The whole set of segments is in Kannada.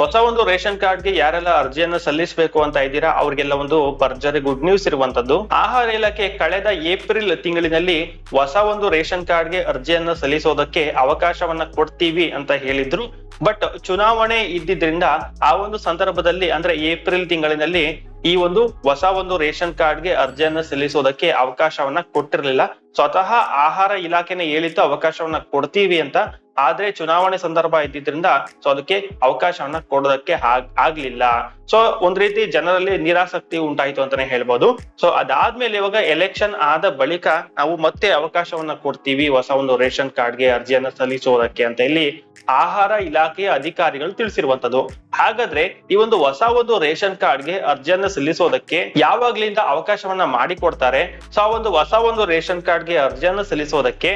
ಹೊಸ ಒಂದು ರೇಷನ್ ಕಾರ್ಡ್ಗೆ ಯಾರೆಲ್ಲ ಅರ್ಜಿಯನ್ನು ಸಲ್ಲಿಸಬೇಕು ಅಂತ ಇದ್ದೀರಾ, ಅವ್ರಿಗೆಲ್ಲ ಒಂದು ಭರ್ಜರಿ ಗುಡ್ ನ್ಯೂಸ್ ಇರುವಂತದ್ದು. ಆಹಾರ ಇಲಾಖೆ ಕಳೆದ ಏಪ್ರಿಲ್ ತಿಂಗಳಿನಲ್ಲಿ ಹೊಸ ಒಂದು ರೇಷನ್ ಕಾರ್ಡ್ಗೆ ಅರ್ಜಿಯನ್ನು ಸಲ್ಲಿಸೋದಕ್ಕೆ ಅವಕಾಶವನ್ನ ಕೊಡ್ತೀವಿ ಅಂತ ಹೇಳಿದ್ರು. ಬಟ್ ಚುನಾವಣೆ ಇದ್ದಿದ್ರಿಂದ ಆ ಒಂದು ಸಂದರ್ಭದಲ್ಲಿ, ಅಂದ್ರೆ ಏಪ್ರಿಲ್ ತಿಂಗಳಿನಲ್ಲಿ ಈ ಒಂದು ಹೊಸ ಒಂದು ರೇಷನ್ ಕಾರ್ಡ್ಗೆ ಅರ್ಜಿಯನ್ನು ಸಲ್ಲಿಸೋದಕ್ಕೆ ಅವಕಾಶವನ್ನ ಕೊಟ್ಟಿರಲಿಲ್ಲ. ಸ್ವತಃ ಆಹಾರ ಇಲಾಖೆನೆ ಹೇಳಿತ್ತು ಅವಕಾಶವನ್ನ ಕೊಡ್ತೀವಿ ಅಂತ. ಆದ್ರೆ ಚುನಾವಣೆ ಸಂದರ್ಭ ಇದ್ದಿದ್ರಿಂದ ಸೊ ಅದಕ್ಕೆ ಅವಕಾಶವನ್ನ ಕೊಡೋದಕ್ಕೆ ಆಗ್- ಆಗ್ಲಿಲ್ಲ. ಸೊ ಒಂದ್ ರೀತಿ ಜನರಲ್ಲಿ ನಿರಾಸಕ್ತಿ ಉಂಟಾಯ್ತು ಅಂತಾನೆ ಹೇಳ್ಬೋದು. ಸೊ ಅದಾದ್ಮೇಲೆ ಇವಾಗ ಎಲೆಕ್ಷನ್ ಆದ ಬಳಿಕ ನಾವು ಮತ್ತೆ ಅವಕಾಶವನ್ನ ಕೊಡ್ತೀವಿ ಹೊಸ ಒಂದು ರೇಷನ್ ಕಾರ್ಡ್ಗೆ ಅರ್ಜಿಯನ್ನ ಸಲ್ಲಿಸುವುದಕ್ಕೆ ಅಂತ ಇಲ್ಲಿ ಆಹಾರ ಇಲಾಖೆಯ ಅಧಿಕಾರಿಗಳು ತಿಳಿಸಿರುವಂತದ್ದು. ಹಾಗಾದ್ರೆ ಈ ಒಂದು ಹೊಸ ಒಂದು ರೇಷನ್ ಕಾರ್ಡ್ಗೆ ಅರ್ಜಿಯನ್ನ ಸಲ್ಲಿಸೋದಕ್ಕೆ ಯಾವಾಗ್ಲಿಂದ ಅವಕಾಶವನ್ನ ಮಾಡಿಕೊಡ್ತಾರೆ? ಸೊ ಆ ಒಂದು ಹೊಸ ಒಂದು ರೇಷನ್ ಕಾರ್ಡ್ಗೆ ಅರ್ಜಿಯನ್ನ ಸಲ್ಲಿಸೋದಕ್ಕೆ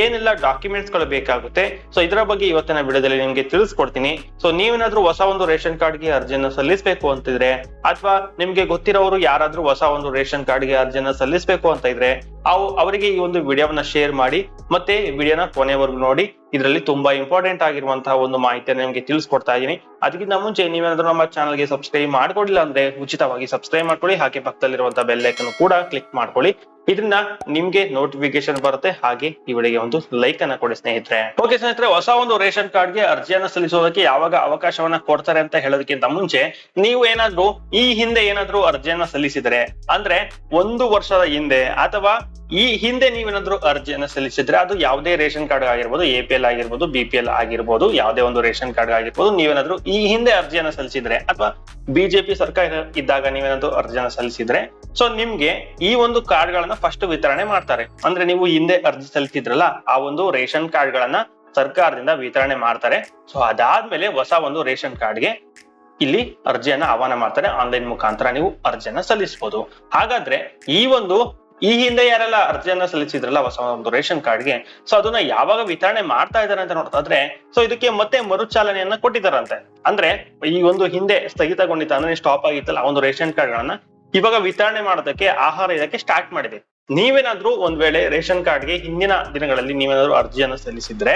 ಏನೆಲ್ಲ ಡಾಕ್ಯುಮೆಂಟ್ಸ್ಗಳು ಬೇಕಾಗುತ್ತೆ? ಸೊ ಇದರ ಬಗ್ಗೆ ಇವತ್ತಿನ ವಿಡಿಯೋದಲ್ಲಿ ನಿಮ್ಗೆ ತಿಳಿಸ್ಕೊಡ್ತೀನಿ. ಸೊ ನೀವೇನಾದ್ರೂ ಹೊಸ ಒಂದು ರೇಷನ್ ಕಾರ್ಡ್ಗೆ ಅರ್ಜಿಯನ್ನ ಸಲ್ಲಿಸಬೇಕು ಅಂತಿದ್ರೆ, ಅಥವಾ ನಿಮ್ಗೆ ಗೊತ್ತಿರೋರು ಯಾರಾದ್ರೂ ಹೊಸ ಒಂದು ರೇಷನ್ ಕಾರ್ಡ್ಗೆ ಅರ್ಜಿಯನ್ನ ಸಲ್ಲಿಸಬೇಕು ಅಂತ ಇದ್ರೆ, ಅವು ಅವರಿಗೆ ಈ ಒಂದು ವಿಡಿಯೋವನ್ನ ಶೇರ್ ಮಾಡಿ, ಮತ್ತೆ ವಿಡಿಯೋನ ಕೊನೆವರೆಗೂ ನೋಡಿ. ಇದರಲ್ಲಿ ತುಂಬಾ ಇಂಪಾರ್ಟೆಂಟ್ ಆಗಿರುವಂತಹ ಒಂದು ಮಾಹಿತಿಯನ್ನು ನಿಮಗೆ ತಿಳಿಸ್ಕೊಡ್ತಾ ಇದ್ದೀನಿ. ಅದಕ್ಕಿಂತ ಮುಂಚೆ ನೀವೇನಾದ್ರೂ ನಮ್ಮ ಚಾನಲ್ಗೆ ಸಬ್ಸ್ಕ್ರೈಬ್ ಮಾಡ್ಕೊಡಿಲ್ಲ ಅಂದ್ರೆ ಉಚಿತವಾಗಿ ಸಬ್ಸ್ಕ್ರೈಬ್ ಮಾಡ್ಕೊಳ್ಳಿ. ಹಾಗೆ ಪಕ್ಕದಲ್ಲಿರುವಂತಹ ಬೆಲ್ ಐಕನ್ ಕೂಡ ಕ್ಲಿಕ್ ಮಾಡ್ಕೊಳ್ಳಿ. ಇದರಿಂದ ನಿಮ್ಗೆ ನೋಟಿಫಿಕೇಶನ್ ಬರುತ್ತೆ. ಹಾಗೆ ಈ ವಿಡಿಯೋಗೆ ಒಂದು ಲೈಕ್ ಅನ್ನ ಕೊಡಿ ಸ್ನೇಹಿತರೆ. ಓಕೆ ಸ್ನೇಹಿತರೆ, ಹೊಸ ಒಂದು ರೇಷನ್ ಕಾರ್ಡ್ಗೆ ಅರ್ಜಿಯನ್ನ ಸಲ್ಲಿಸೋದಕ್ಕೆ ಯಾವಾಗ ಅವಕಾಶವನ್ನ ಕೊಡ್ತಾರೆ ಅಂತ ಹೇಳೋದಕ್ಕಿಂತ ಮುಂಚೆ ನೀವು ಏನಾದ್ರೂ ಈ ಹಿಂದೆ ಏನಾದ್ರೂ ಅರ್ಜಿಯನ್ನ ಸಲ್ಲಿಸಿದ್ರೆ ಅಂದ್ರೆ ಒಂದು ವರ್ಷದ ಹಿಂದೆ ಅಥವಾ ಈ ಹಿಂದೆ ನೀವೇನಾದ್ರೂ ಅರ್ಜಿಯನ್ನು ಸಲ್ಲಿಸಿದ್ರೆ ಅದು ಯಾವುದೇ ರೇಷನ್ ಕಾರ್ಡ್ ಆಗಿರ್ಬೋದು, ಎ ಪಿ ಎಲ್ ಆಗಿರ್ಬೋದು, ಬಿ ಪಿ ಎಲ್ ಆಗಿರ್ಬೋದು, ಯಾವುದೇ ಒಂದು ರೇಷನ್ ಕಾರ್ಡ್ ಆಗಿರ್ಬೋದು, ನೀವೇನಾದ್ರೂ ಈ ಹಿಂದೆ ಅರ್ಜಿಯನ್ನು ಸಲ್ಲಿಸಿದ್ರೆ ಅಥವಾ ಬಿಜೆಪಿ ಸರ್ಕಾರ ಇದ್ದಾಗ ನೀವೇನಾದ್ರೂ ಅರ್ಜಿಯನ್ನು ಸಲ್ಲಿಸಿದ್ರೆ, ಸೊ ನಿಮ್ಗೆ ಈ ಒಂದು ಕಾರ್ಡ್ ಗಳನ್ನ ಫಸ್ಟ್ ವಿತರಣೆ ಮಾಡ್ತಾರೆ. ಅಂದ್ರೆ ನೀವು ಹಿಂದೆ ಅರ್ಜಿ ಸಲ್ಲಿಸಿದ್ರಲ್ಲ, ಆ ಒಂದು ರೇಷನ್ ಕಾರ್ಡ್ ಗಳನ್ನ ಸರ್ಕಾರದಿಂದ ವಿತರಣೆ ಮಾಡ್ತಾರೆ. ಸೊ ಅದಾದ್ಮೇಲೆ ಹೊಸ ಒಂದು ರೇಷನ್ ಕಾರ್ಡ್ಗೆ ಇಲ್ಲಿ ಅರ್ಜಿಯನ್ನ ಆಹ್ವಾನ ಮಾಡ್ತಾರೆ. ಆನ್ಲೈನ್ ಮುಖಾಂತರ ನೀವು ಅರ್ಜಿಯನ್ನ ಸಲ್ಲಿಸಬಹುದು ಹಾಗಾದ್ರೆ ಈ ಒಂದು ಈ ಹಿಂದೆ ಯಾರೆಲ್ಲ ಅರ್ಜಿಯನ್ನ ಸಲ್ಲಿಸಿದ್ರಲ್ಲ, ಹೊಸ ಒಂದು ರೇಷನ್ ಕಾರ್ಡ್ಗೆ ಸೊ ಅದನ್ನ ಯಾವಾಗ ವಿತರಣೆ ಮಾಡ್ತಾ ಇದಾರೆ ಅಂತ ನೋಡ್ತಾದ್ರೆ ಸೊ ಇದಕ್ಕೆ ಮತ್ತೆ ಮರುಚಾಲನೆಯನ್ನ ಕೊಟ್ಟಿದಾರಂತೆ ಅಂದ್ರೆ, ಈ ಒಂದು ಹಿಂದೆ ಸ್ಥಗಿತಗೊಂಡಿತ್ತು ಅಂದ್ರೆ ಸ್ಟಾಪ್ ಆಗಿತ್ತಲ್ಲ ಒಂದು ರೇಷನ್ ಕಾರ್ಡ್ ಗಳನ್ನ ಇವಾಗ ವಿತರಣೆ ಮಾಡೋದಕ್ಕೆ, ಆಹಾರ ಇದಕ್ಕೆ ಸ್ಟಾರ್ಟ್ ಮಾಡಿದೆ. ನೀವೇನಾದ್ರೂ ಒಂದ್ ವೇಳೆ ರೇಷನ್ ಕಾರ್ಡ್ಗೆ ಹಿಂದಿನ ದಿನಗಳಲ್ಲಿ ನೀವೇನಾದ್ರೂ ಅರ್ಜಿಯನ್ನು ಸಲ್ಲಿಸಿದ್ರೆ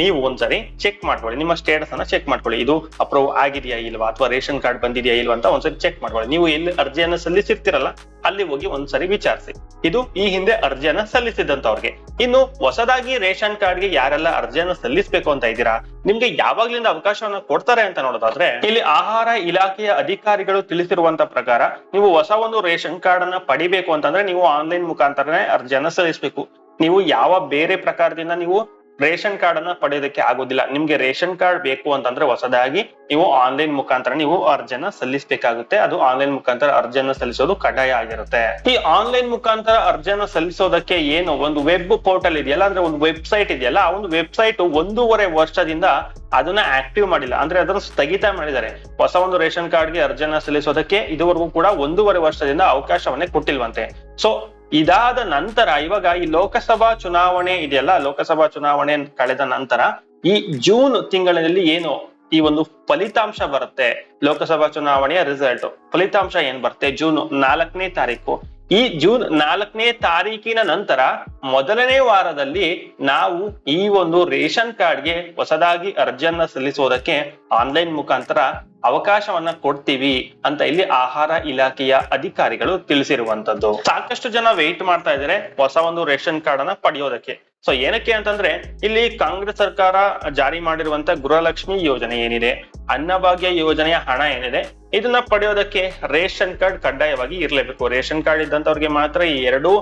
ನೀವು ಒಂದ್ಸರಿ ಚೆಕ್ ಮಾಡ್ಕೊಳ್ಳಿ. ನಿಮ್ಮ ಸ್ಟೇಟಸ್ ಅನ್ನ ಚೆಕ್ ಮಾಡ್ಕೊಳ್ಳಿ. ಇದು ಅಪ್ರೂವ್ ಆಗಿದೆಯಾ ಇಲ್ವಾ ಅಥವಾ ರೇಷನ್ ಕಾರ್ಡ್ ಬಂದಿದೆಯಾ ಇಲ್ವಾ ಅಂತ ಒಂದ್ಸರಿ ಚೆಕ್ ಮಾಡ್ಕೊಳ್ಳಿ. ನೀವು ಎಲ್ಲಿ ಅರ್ಜಿಯನ್ನ ಸಲ್ಲಿಸಿರ್ತೀರಲ್ಲ, ಅಲ್ಲಿ ಹೋಗಿ ಒಂದ್ಸರಿ ವಿಚಾರಿಸಿ. ಇದು ಈ ಹಿಂದೆ ಅರ್ಜಿಯನ್ನ ಸಲ್ಲಿಸಿದಂತವ್ರಿಗೆ ಇನ್ನು ಹೊಸದಾಗಿ ರೇಷನ್ ಕಾರ್ಡ್ಗೆ ಯಾರೆಲ್ಲ ಅರ್ಜಿಯನ್ನ ಸಲ್ಲಿಸಬೇಕು ಅಂತ ಇದ್ದೀರಾ, ನಿಮ್ಗೆ ಯಾವಾಗ್ಲಿಂದ ಅವಕಾಶವನ್ನ ಕೊಡ್ತಾರೆ ಅಂತ ನೋಡೋದಾದ್ರೆ, ಇಲ್ಲಿ ಆಹಾರ ಇಲಾಖೆಯ ಅಧಿಕಾರಿಗಳು ತಿಳಿಸಿರುವಂತ ಪ್ರಕಾರ ನೀವು ಹೊಸ ಒಂದು ರೇಷನ್ ಕಾರ್ಡ್ ಅನ್ನ ಪಡಿಬೇಕು ಅಂತಂದ್ರೆ ನೀವು ಆನ್ಲೈನ್ ಮುಖಾಂತರನೇ ಅರ್ಜಿಯನ್ನ ಸಲ್ಲಿಸಬೇಕು. ನೀವು ಯಾವ ಬೇರೆ ಪ್ರಕಾರದಿಂದ ನೀವು ರೇಷನ್ ಕಾರ್ಡ್ ಅನ್ನ ಪಡೆಯೋದಕ್ಕೆ ಆಗೋದಿಲ್ಲ. ನಿಮ್ಗೆ ರೇಷನ್ ಕಾರ್ಡ್ ಬೇಕು ಅಂತಂದ್ರೆ ಹೊಸದಾಗಿ ನೀವು ಆನ್ಲೈನ್ ಮುಖಾಂತರ ನೀವು ಅರ್ಜಿಯನ್ನ ಸಲ್ಲಿಸಬೇಕಾಗುತ್ತೆ. ಅದು ಆನ್ಲೈನ್ ಮುಖಾಂತರ ಅರ್ಜಿಯನ್ನ ಸಲ್ಲಿಸೋದು ಕಡ್ಡಾಯ ಆಗಿರುತ್ತೆ. ಈ ಆನ್ಲೈನ್ ಮುಖಾಂತರ ಅರ್ಜಿಯನ್ನ ಸಲ್ಲಿಸೋದಕ್ಕೆ ಏನು ಒಂದು ವೆಬ್ ಪೋರ್ಟಲ್ ಇದೆಯಲ್ಲ, ಅಂದ್ರೆ ಒಂದು ವೆಬ್ಸೈಟ್ ಇದೆಯಲ್ಲ, ಆ ಒಂದು ವೆಬ್ಸೈಟ್ ಒಂದೂವರೆ ವರ್ಷದಿಂದ ಅದನ್ನ ಆಕ್ಟಿವ್ ಮಾಡಿಲ್ಲ. ಅಂದ್ರೆ ಅದನ್ನ ಸ್ಥಗಿತ ಮಾಡಿದ್ದಾರೆ. ಹೊಸ ಒಂದು ರೇಷನ್ ಕಾರ್ಡ್ಗೆ ಅರ್ಜಿಯನ್ನ ಸಲ್ಲಿಸೋದಕ್ಕೆ ಇದುವರೆಗೂ ಕೂಡ ಒಂದೂವರೆ ವರ್ಷದಿಂದ ಅವಕಾಶವನ್ನೇ ಕೊಟ್ಟಿಲ್ವಂತೆ. ಸೊ ಇದಾದ ನಂತರ, ಇವಾಗ ಈ ಲೋಕಸಭಾ ಚುನಾವಣೆ ಇದೆಯಲ್ಲ, ಲೋಕಸಭಾ ಚುನಾವಣೆ ಕಳೆದ ನಂತರ, ಈ ಜೂನ್ ತಿಂಗಳಿನಲ್ಲಿ ಏನು ಈ ಒಂದು ಫಲಿತಾಂಶ ಬರುತ್ತೆ? ಲೋಕಸಭಾ ಚುನಾವಣೆಯ ರಿಸಲ್ಟ್ ಫಲಿತಾಂಶ ಏನ್ ಬರುತ್ತೆ? ಜೂನ್ ನಾಲ್ಕನೇ ತಾರೀಕು. ಈ ಜೂನ್ ನಾಲ್ಕನೇ ತಾರೀಕಿನ ನಂತರ ಮೊದಲನೇ ವಾರದಲ್ಲಿ ನಾವು ಈ ಒಂದು ರೇಷನ್ ಕಾರ್ಡ್ಗೆ ಹೊಸದಾಗಿ ಅರ್ಜಿಯನ್ನ ಸಲ್ಲಿಸೋದಕ್ಕೆ ಆನ್ಲೈನ್ ಮುಖಾಂತರ ಅವಕಾಶವನ್ನ ಕೊಡ್ತೀವಿ ಅಂತ ಇಲ್ಲಿ ಆಹಾರ ಇಲಾಖೆಯ ಅಧಿಕಾರಿಗಳು ತಿಳಿಸಿರುವಂತದ್ದು. ಸಾಕಷ್ಟು ಜನ ವೆಯ್ಟ್ ಮಾಡ್ತಾ ಇದ್ದಾರೆ ಹೊಸ ಒಂದು ರೇಷನ್ ಕಾರ್ಡ್ ಅನ್ನ ಪಡೆಯೋದಕ್ಕೆ. ಸೊ ಏನಕ್ಕೆ ಅಂತಂದ್ರೆ, ಇಲ್ಲಿ ಕಾಂಗ್ರೆಸ್ ಸರ್ಕಾರ ಜಾರಿ ಮಾಡಿರುವಂತ ಗೃಹಲಕ್ಷ್ಮಿ ಯೋಜನೆ ಏನಿದೆ, ಅನ್ನಭಾಗ್ಯ ಯೋಜನೆಯ ಹಣ ಏನಿದೆ, ಇದನ್ನ ಪಡೆಯೋದಕ್ಕೆ ರೇಷನ್ ಕಾರ್ಡ್ ಕಡ್ಡಾಯವಾಗಿ ಇರಲೇಬೇಕು. ರೇಷನ್ ಕಾರ್ಡ್ ಇದ್ದಂತವ್ರಿಗೆ ಮಾತ್ರ ಈ ಎರಡು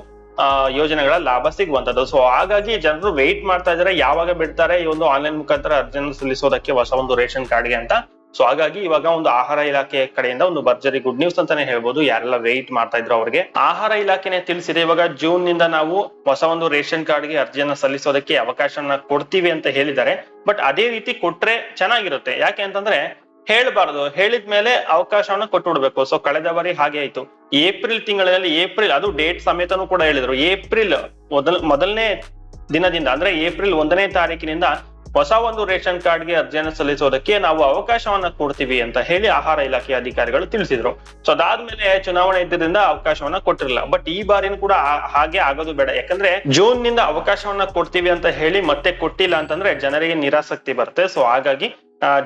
ಯೋಜನೆಗಳ ಲಾಭ ಸಿಗುವಂತದ್ದು. ಸೊ ಹಾಗಾಗಿ ಜನರು ವೆಯ್ಟ್ ಮಾಡ್ತಾ ಇದಾರೆ ಯಾವಾಗ ಬಿಡ್ತಾರೆ? ಈ ಒಂದು ಆನ್ಲೈನ್ ಮುಖಾಂತರ ಅರ್ಜಿಯನ್ನು ಸಲ್ಲಿಸೋದಕ್ಕೆ ಹೊಸ ಒಂದು ರೇಷನ್ ಕಾರ್ಡ್ಗೆ ಅಂತ. ಸೊ ಹಾಗಾಗಿ ಇವಾಗ ಒಂದು ಆಹಾರ ಇಲಾಖೆ ಕಡೆಯಿಂದ ಒಂದು ಭರ್ಜರಿ ಗುಡ್ ನ್ಯೂಸ್ ಅಂತಾನೆ ಹೇಳ್ಬೋದು. ಯಾರೆಲ್ಲ ವೆಯ್ಟ್ ಮಾಡ್ತಾ ಇದ್ರು ಅವ್ರಿಗೆ. ಆಹಾರ ಇಲಾಖೆನೆ ತಿಳಿಸಿದೆ. ಇವಾಗ ಜೂನ್ನಿಂದ ನಾವು ಹೊಸ ಒಂದು ರೇಷನ್ ಕಾರ್ಡ್ಗೆ ಅರ್ಜಿಯನ್ನ ಸಲ್ಲಿಸೋದಕ್ಕೆ ಅವಕಾಶನ ಕೊಡ್ತೀವಿ ಅಂತ ಹೇಳಿದ್ದಾರೆ. ಬಟ್ ಅದೇ ರೀತಿ ಕೊಟ್ರೆ ಚೆನ್ನಾಗಿರುತ್ತೆ. ಯಾಕೆ ಅಂತಂದ್ರೆ ಹೇಳ್ಬಾರ್ದು. ಹೇಳಿದ್ಮೇಲೆ ಅವಕಾಶವನ್ನ ಕೊಟ್ಟು ಸೊ ಕಳೆದ ಬಾರಿ ಹಾಗೆ ಆಯ್ತು. ಏಪ್ರಿಲ್ ತಿಂಗಳಲ್ಲಿ ಏಪ್ರಿಲ್ ಅದು ಡೇಟ್ ಸಮೇತನೂ ಕೂಡ ಹೇಳಿದ್ರು. ಏಪ್ರಿಲ್ ಮೊದಲ್, ಮೊದಲನೇ ದಿನದಿಂದ, ಅಂದ್ರೆ ಏಪ್ರಿಲ್ ಒಂದನೇ ತಾರೀಕಿನಿಂದ ಹೊಸ ಒಂದು ರೇಷನ್ ಕಾರ್ಡ್ಗೆ ಅರ್ಜಿಯನ್ನು ಸಲ್ಲಿಸೋದಕ್ಕೆ ನಾವು ಅವಕಾಶವನ್ನ ಕೊಡ್ತೀವಿ ಅಂತ ಹೇಳಿ ಆಹಾರ ಇಲಾಖೆ ಅಧಿಕಾರಿಗಳು ತಿಳಿಸಿದ್ರು. ಸೊ ಅದಾದ್ಮೇಲೆ ಚುನಾವಣೆ ಇದ್ದರಿಂದ ಅವಕಾಶವನ್ನ ಕೊಟ್ಟಿರಲಿಲ್ಲ. ಬಟ್ ಈ ಬಾರಿನೂ ಕೂಡ ಹಾಗೆ ಆಗೋದು ಬೇಡ. ಯಾಕಂದ್ರೆ ಜೂನ್ನಿಂದ ಅವಕಾಶವನ್ನ ಕೊಡ್ತೀವಿ ಅಂತ ಹೇಳಿ ಮತ್ತೆ ಕೊಟ್ಟಿಲ್ಲ ಅಂತಂದ್ರೆ ಜನರಿಗೆ ನಿರಾಸಕ್ತಿ ಬರುತ್ತೆ. ಸೊ ಹಾಗಾಗಿ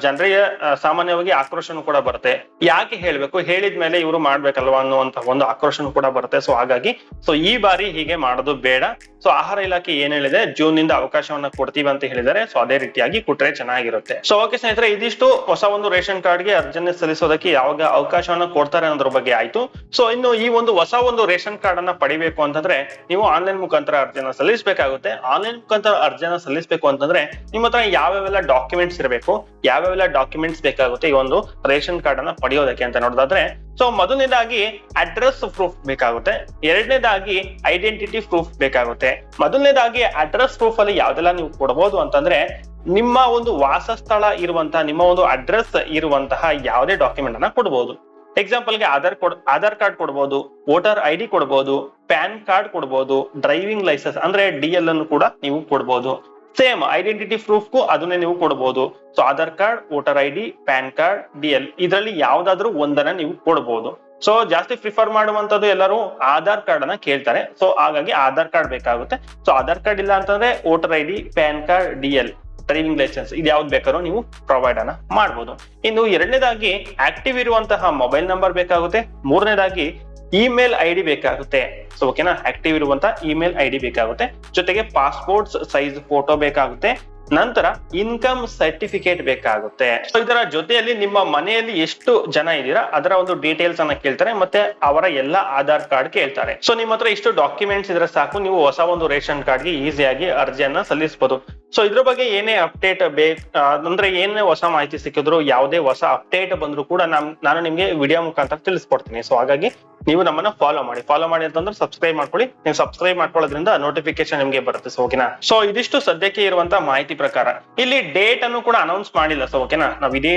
ಜನರಿಗೆ ಸಾಮಾನ್ಯವಾಗಿ ಆಕ್ರೋಶನು ಕೂಡ ಬರುತ್ತೆ. ಯಾಕೆ ಹೇಳ್ಬೇಕು? ಹೇಳಿದ್ಮೇಲೆ ಇವರು ಮಾಡ್ಬೇಕಲ್ವಾ ಅನ್ನುವಂತ ಒಂದು ಆಕ್ರೋಶನು ಕೂಡ ಬರುತ್ತೆ. ಸೊ ಹಾಗಾಗಿ ಸೊ ಈ ಬಾರಿ ಹೀಗೆ ಮಾಡೋದು ಬೇಡ. ಸೊ ಆಹಾರ ಇಲಾಖೆ ಏನ್ ಹೇಳಿದೆ? ಜೂನ್ನಿಂದ ಅವಕಾಶವನ್ನ ಕೊಡ್ತೀವಿ ಅಂತ ಹೇಳಿದರೆ ಸೊ ಅದೇ ರೀತಿಯಾಗಿ ಕೊಟ್ರೆ ಚೆನ್ನಾಗಿರುತ್ತೆ. ಸೊ ಓಕೆ ಸ್ನೇಹಿತರೆ, ಇದಿಷ್ಟು ಹೊಸ ಒಂದು ರೇಷನ್ ಕಾರ್ಡ್ಗೆ ಅರ್ಜಿಯನ್ನು ಸಲ್ಲಿಸೋದಕ್ಕೆ ಯಾವಾಗ ಅವಕಾಶವನ್ನ ಕೊಡ್ತಾರೆ ಅನ್ನೋದ್ರ ಬಗ್ಗೆ ಆಯ್ತು. ಸೊ ಇನ್ನು ಈ ಒಂದು ಹೊಸ ಒಂದು ರೇಷನ್ ಕಾರ್ಡ್ ಅನ್ನ ಪಡಿಬೇಕು ಅಂತಂದ್ರೆ ನೀವು ಆನ್ಲೈನ್ ಮುಖಾಂತರ ಅರ್ಜಿಯನ್ನ ಸಲ್ಲಿಸಬೇಕಾಗುತ್ತೆ. ಆನ್ಲೈನ್ ಮುಖಾಂತರ ಅರ್ಜಿಯನ್ನ ಸಲ್ಲಿಸಬೇಕು ಅಂತಂದ್ರೆ ನಿಮ್ಮ ಹತ್ರ ಯಾವ್ಯಾವೆಲ್ಲ ಡಾಕ್ಯುಮೆಂಟ್ಸ್ ಇರಬೇಕು? ಯಾವ್ಯಾವೆಲ್ಲ ಡಾಕ್ಯುಮೆಂಟ್ಸ್ ಬೇಕಾಗುತ್ತೆ ಈ ಒಂದು ರೇಷನ್ ಕಾರ್ಡ್ ಅನ್ನ ಪಡೆಯೋದಕ್ಕೆ ಅಂತ ನೋಡೋದಾದ್ರೆ ಸೊ ಮೊದಲನೇದಾಗಿ ಅಡ್ರೆಸ್ ಪ್ರೂಫ್ ಬೇಕಾಗುತ್ತೆ. ಎರಡನೇದಾಗಿ ಐಡೆಂಟಿಟಿ ಪ್ರೂಫ್ ಬೇಕಾಗುತ್ತೆ. ಮೊದಲನೇದಾಗಿ ಅಡ್ರೆಸ್ ಪ್ರೂಫ್ ಅಲ್ಲಿ ಯಾವ್ದೆಲ್ಲ ನೀವು ಕೊಡಬಹುದು ಅಂತಂದ್ರೆ, ನಿಮ್ಮ ಒಂದು ವಾಸಸ್ಥಳ ಇರುವಂತಹ, ನಿಮ್ಮ ಒಂದು ಅಡ್ರೆಸ್ ಇರುವಂತಹ ಯಾವುದೇ ಡಾಕ್ಯುಮೆಂಟ್ ಅನ್ನ ಕೊಡಬಹುದು ಎಕ್ಸಾಂಪಲ್ಗೆ ಆಧಾರ್ ಕೊಡ್, ಆಧಾರ್ ಕಾರ್ಡ್ ಕೊಡಬಹುದು ವೋಟರ್ ಐ ಡಿ ಕೊಡಬಹುದು ಪ್ಯಾನ್ ಕಾರ್ಡ್ ಕೊಡಬಹುದು ಡ್ರೈವಿಂಗ್ ಲೈಸೆನ್ಸ್ ಅಂದ್ರೆ ಡಿ ಎಲ್ ಅನ್ನು ಕೂಡ ನೀವು ಕೊಡಬಹುದು ಸೇಮ್ ಐಡೆಂಟಿಟಿ ಪ್ರೂಫ್ ಪ್ರೂಫ್ಗೂ ಅದನ್ನೇ ನೀವು ಕೊಡಬಹುದು so Aadhaar card, voter I D PAN card, D L ಇದರಲ್ಲಿ ಯಾವ್ದಾದ್ರು ಒಂದನ್ನ ನೀವು ಕೊಡಬಹುದು ಸೊ ಜಾಸ್ತಿ ಪ್ರಿಫರ್ ಮಾಡುವಂತದ್ದು ಎಲ್ಲರೂ ಆಧಾರ್ ಕಾರ್ಡ್ ಅನ್ನ ಕೇಳ್ತಾರೆ. ಸೊ ಹಾಗಾಗಿ ಆಧಾರ್ ಕಾರ್ಡ್ ಬೇಕಾಗುತ್ತೆ. ಸೊ ಆಧಾರ್ ಕಾರ್ಡ್ ಇಲ್ಲ ಅಂತಂದ್ರೆ voter I D PAN card, D L driving licence ಇದು ಯಾವ್ದು ಬೇಕಾದ್ರೂ ನೀವು ಪ್ರೊವೈಡ್ ಅನ್ನ ಮಾಡಬಹುದು ಇನ್ನು ಎರಡನೇದಾಗಿ ಆಕ್ಟಿವ್ ಇರುವಂತಹ ಮೊಬೈಲ್ ನಂಬರ್ ಬೇಕಾಗುತ್ತೆ. ಮೂರನೇದಾಗಿ ಇಮೇಲ್ ಐ ಡಿ ಬೇಕಾಗುತ್ತೆ ಸೊ ಓಕೆನಾ ಆಕ್ಟಿವ್ ಇರುವಂತ ಇಮೇಲ್ ಐ ಡಿ ಬೇಕಾಗುತ್ತೆ. ಜೊತೆಗೆ ಪಾಸ್ಪೋರ್ಟ್ ಸೈಜ್ ಫೋಟೋ ಬೇಕಾಗುತ್ತೆ. ನಂತರ ಇನ್ಕಮ್ ಸರ್ಟಿಫಿಕೇಟ್ ಬೇಕಾಗುತ್ತೆ. ಸೊ ಇದರ ಜೊತೆಯಲ್ಲಿ ನಿಮ್ಮ ಮನೆಯಲ್ಲಿ ಎಷ್ಟು ಜನ ಇದ್ದೀರಾ? ಅದರ ಒಂದು ಡೀಟೇಲ್ಸ್ ಅನ್ನ ಕೇಳ್ತಾರೆ. ಮತ್ತೆ ಅವರ ಎಲ್ಲ ಆಧಾರ್ ಕಾರ್ಡ್ ಕೇಳ್ತಾರೆ. ಸೊ ನಿಮ್ಮ ಹತ್ರ ಇಷ್ಟು ಡಾಕ್ಯುಮೆಂಟ್ಸ್ ಇದ್ರೆ ಸಾಕು. ನೀವು ಹೊಸ ಒಂದು ರೇಷನ್ ಕಾರ್ಡ್ಗೆ ಈಸಿಯಾಗಿ ಅರ್ಜಿಯನ್ನ ಸಲ್ಲಿಸಬಹುದು ಸೊ ಇದ್ರ ಬಗ್ಗೆ ಏನೇ ಅಪ್ಡೇಟ್ ಬೇಕು ಅಂದ್ರೆ ಏನೇ ಹೊಸ ಮಾಹಿತಿ ಸಿಕ್ಕಿದ್ರು ಯಾವುದೇ ಹೊಸ ಅಪ್ಡೇಟ್ ಬಂದ್ರು ಕೂಡ ನಾನು ನಿಮ್ಗೆ ವಿಡಿಯೋ ಮುಖಾಂತರ ತಿಳಿಸ್ಕೊಡ್ತೀನಿ. ಸೊ ಹಾಗಾಗಿ ನೀವು ನಮ್ಮನ್ನ ಫಾಲೋ ಮಾಡಿ. ಫಾಲೋ ಮಾಡಿ ಅಂತಂದ್ರೆ ಸಬ್ಸ್ಕ್ರೈಬ್ ಮಾಡ್ಕೊಳ್ಳಿ. ನೀವು ಸಬ್ಸ್ಕ್ರೈಬ್ ಮಾಡ್ಕೊಳ್ಳೋದ್ರಿಂದ ನೋಟಿಫಿಕೇಶನ್ ನಿಮಗೆ ಬರುತ್ತೆ ಸೊ ಓಕೆನಾ ಸೊ ಇದಿಷ್ಟು ಸದ್ಯಕ್ಕೆ ಇರುವಂತ ಮಾಹಿತಿ ಪ್ರಕಾರ. ಇಲ್ಲಿ ಡೇಟ್ ಅನ್ನು ಕೂಡ ಅನೌನ್ಸ್ ಮಾಡಿಲ್ಲ ಸೊ ಓಕೆನಾ ನಾವು ಇದೇ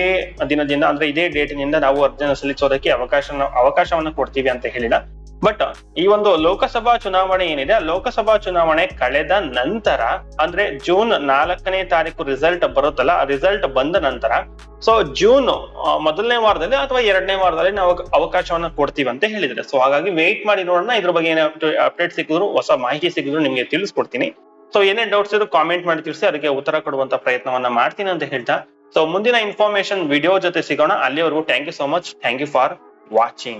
ದಿನದಿಂದ, ಅಂದ್ರೆ ಇದೇ ಡೇಟ್ನಿಂದ ನಾವು ಅರ್ಜಿಯನ್ನು ಸಲ್ಲಿಸೋದಕ್ಕೆ ಅವಕಾಶ ಅವಕಾಶವನ್ನು ಕೊಡ್ತೀವಿ ಅಂತ ಹೇಳಿಲ್ಲ. ಬಟ್ ಈ ಒಂದು ಲೋಕಸಭಾ ಚುನಾವಣೆ ಏನಿದೆ, ಆ ಲೋಕಸಭಾ ಚುನಾವಣೆ ಕಳೆದ ನಂತರ, ಅಂದ್ರೆ ಜೂನ್ ನಾಲ್ಕನೇ ತಾರೀಕು ರಿಸಲ್ಟ್ ಬರುತ್ತಲ್ಲ, ಆ ರಿಸಲ್ಟ್ ಬಂದ ನಂತರ ಸೊ ಜೂನ್ ಮೊದಲನೇ ವಾರದಲ್ಲಿ ಅಥವಾ ಎರಡನೇ ವಾರದಲ್ಲಿ ನಾವು ಅವಕಾಶವನ್ನ ಕೊಡ್ತೀವಿ ಅಂತ ಹೇಳಿದ್ರೆ ಸೊ ಹಾಗಾಗಿ ವೇಟ್ ಮಾಡಿ ನೋಡೋಣ, ಇದ್ರ ಬಗ್ಗೆ ಏನೇ ಅಪ್ಡೇಟ್ ಸಿಕ್ಕಿದ್ರು, ಹೊಸ ಮಾಹಿತಿ ಸಿಕ್ಕಿದ್ರು ನಿಮ್ಗೆ ತಿಳಿಸ್ಕೊಡ್ತೀನಿ. ಸೊ ಏನೇ ಡೌಟ್ಸ್ ಇದ್ರು ಕಾಮೆಂಟ್ ಮಾಡಿ ತಿಳಿಸಿ, ಅದಕ್ಕೆ ಉತ್ತರ ಕೊಡುವಂತ ಪ್ರಯತ್ನವನ್ನ ಮಾಡ್ತೀನಿ ಅಂತ ಹೇಳ್ತಾ. ಸೊ ಮುಂದಿನ ಇನ್ಫಾರ್ಮೇಶನ್ ವಿಡಿಯೋ ಜೊತೆ ಸಿಗೋಣ. ಅಲ್ಲಿವರೆಗೂ thank you so much thank you for watching